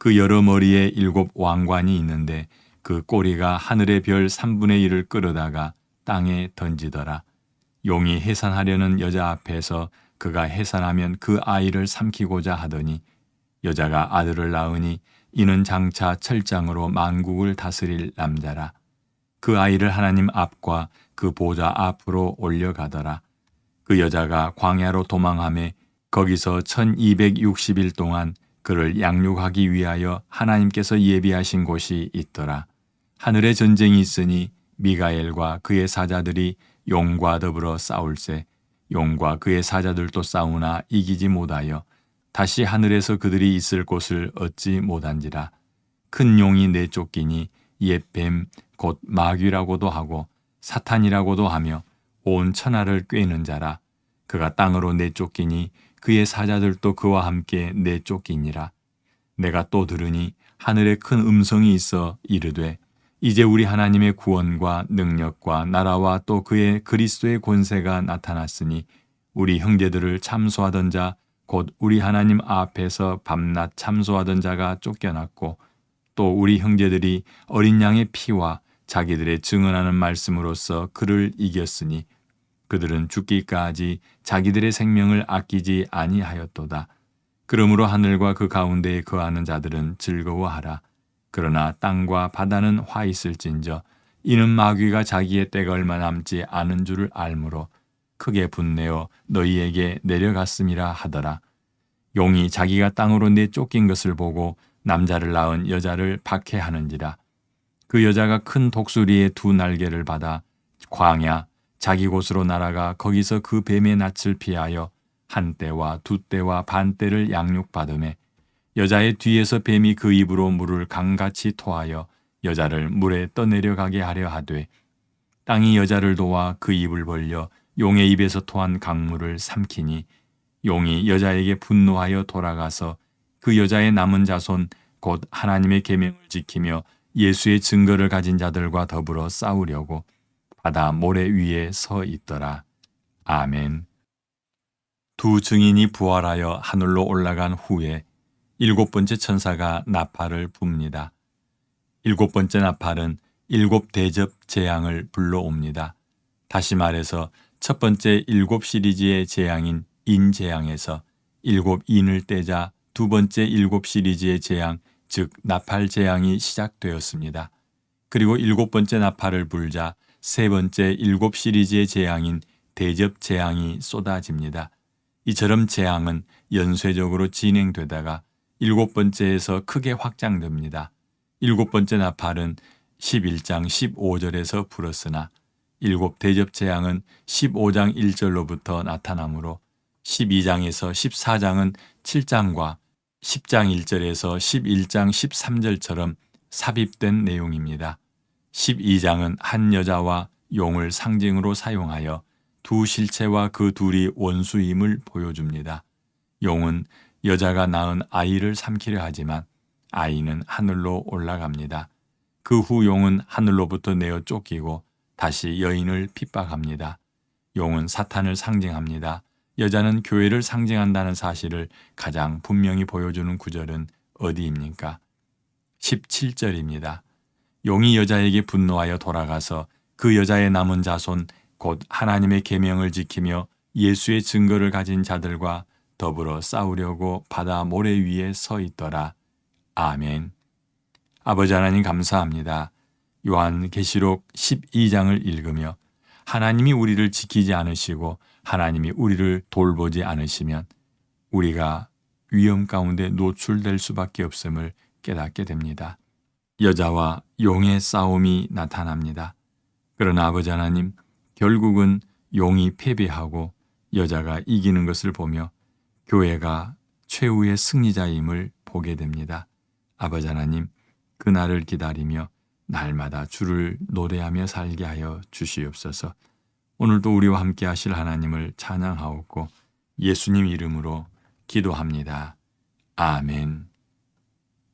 그 여러 머리에 일곱 왕관이 있는데 그 꼬리가 하늘의 별 3분의 1을 끌어다가 땅에 던지더라. 용이 해산하려는 여자 앞에서 그가 해산하면 그 아이를 삼키고자 하더니 여자가 아들을 낳으니 이는 장차 철장으로 만국을 다스릴 남자라. 그 아이를 하나님 앞과 그 보좌 앞으로 올려가더라. 그 여자가 광야로 도망함에 거기서 1260일 동안 그를 양육하기 위하여 하나님께서 예비하신 곳이 있더라. 하늘에 전쟁이 있으니 미가엘과 그의 사자들이 용과 더불어 싸울세. 용과 그의 사자들도 싸우나 이기지 못하여 다시 하늘에서 그들이 있을 곳을 얻지 못한지라. 큰 용이 내쫓기니 옛뱀 곧 마귀라고도 하고 사탄이라고도 하며 온 천하를 꿰는 자라. 그가 땅으로 내쫓기니 그의 사자들도 그와 함께 내쫓기니라. 내가 또 들으니 하늘에 큰 음성이 있어 이르되 이제 우리 하나님의 구원과 능력과 나라와 또 그의 그리스도의 권세가 나타났으니 우리 형제들을 참소하던 자 곧 우리 하나님 앞에서 밤낮 참소하던 자가 쫓겨났고 또 우리 형제들이 어린 양의 피와 자기들의 증언하는 말씀으로써 그를 이겼으니 그들은 죽기까지 자기들의 생명을 아끼지 아니하였도다. 그러므로 하늘과 그 가운데에 거하는 자들은 즐거워하라. 그러나 땅과 바다는 화 있을진저 이는 마귀가 자기의 때가 얼마 남지 않은 줄을 알므로 크게 분내어 너희에게 내려갔음이라 하더라. 용이 자기가 땅으로 내쫓긴 것을 보고 남자를 낳은 여자를 박해하는지라. 그 여자가 큰 독수리의 두 날개를 받아 광야 자기 곳으로 날아가 거기서 그 뱀의 낯을 피하여 한 때와 두 때와 반 때를 양육받음에 여자의 뒤에서 뱀이 그 입으로 물을 강같이 토하여 여자를 물에 떠내려가게 하려 하되 땅이 여자를 도와 그 입을 벌려 용의 입에서 토한 강물을 삼키니 용이 여자에게 분노하여 돌아가서 그 여자의 남은 자손 곧 하나님의 계명을 지키며 예수의 증거를 가진 자들과 더불어 싸우려고 바다 모래 위에 서 있더라. 아멘. 두 증인이 부활하여 하늘로 올라간 후에 일곱 번째 천사가 나팔을 붑니다. 일곱 번째 나팔은 일곱 대접 재앙을 불러옵니다. 다시 말해서 첫 번째 일곱 시리즈의 재앙인 인 재앙에서 일곱 인을 떼자 두 번째 일곱 시리즈의 재앙, 즉 나팔 재앙이 시작되었습니다. 그리고 일곱 번째 나팔을 불자 세 번째 일곱 시리즈의 재앙인 대접 재앙이 쏟아집니다. 이처럼 재앙은 연쇄적으로 진행되다가 일곱 번째에서 크게 확장됩니다. 일곱 번째 나팔은 11장 15절에서 불었으나 일곱 대접 재앙은 15장 1절로부터 나타나므로 12장에서 14장은 7장과 10장 1절에서 11장 13절처럼 삽입된 내용입니다. 12장은 한 여자와 용을 상징으로 사용하여 두 실체와 그 둘이 원수임을 보여줍니다. 용은 여자가 낳은 아이를 삼키려 하지만 아이는 하늘로 올라갑니다. 그 후 용은 하늘로부터 내어 쫓기고 다시 여인을 핍박합니다. 용은 사탄을 상징합니다. 여자는 교회를 상징한다는 사실을 가장 분명히 보여주는 구절은 어디입니까? 17절입니다. 용이 여자에게 분노하여 돌아가서 그 여자의 남은 자손 곧 하나님의 계명을 지키며 예수의 증거를 가진 자들과 더불어 싸우려고 바다 모래 위에 서 있더라. 아멘. 아버지 하나님 감사합니다. 요한 계시록 12장을 읽으며 하나님이 우리를 지키지 않으시고 하나님이 우리를 돌보지 않으시면 우리가 위험 가운데 노출될 수밖에 없음을 깨닫게 됩니다. 여자와 용의 싸움이 나타납니다. 그러나 아버지 하나님, 결국은 용이 패배하고 여자가 이기는 것을 보며 교회가 최후의 승리자임을 보게 됩니다. 아버지 하나님, 그날을 기다리며 날마다 주를 노래하며 살게 하여 주시옵소서. 오늘도 우리와 함께 하실 하나님을 찬양하옵고 예수님 이름으로 기도합니다. 아멘.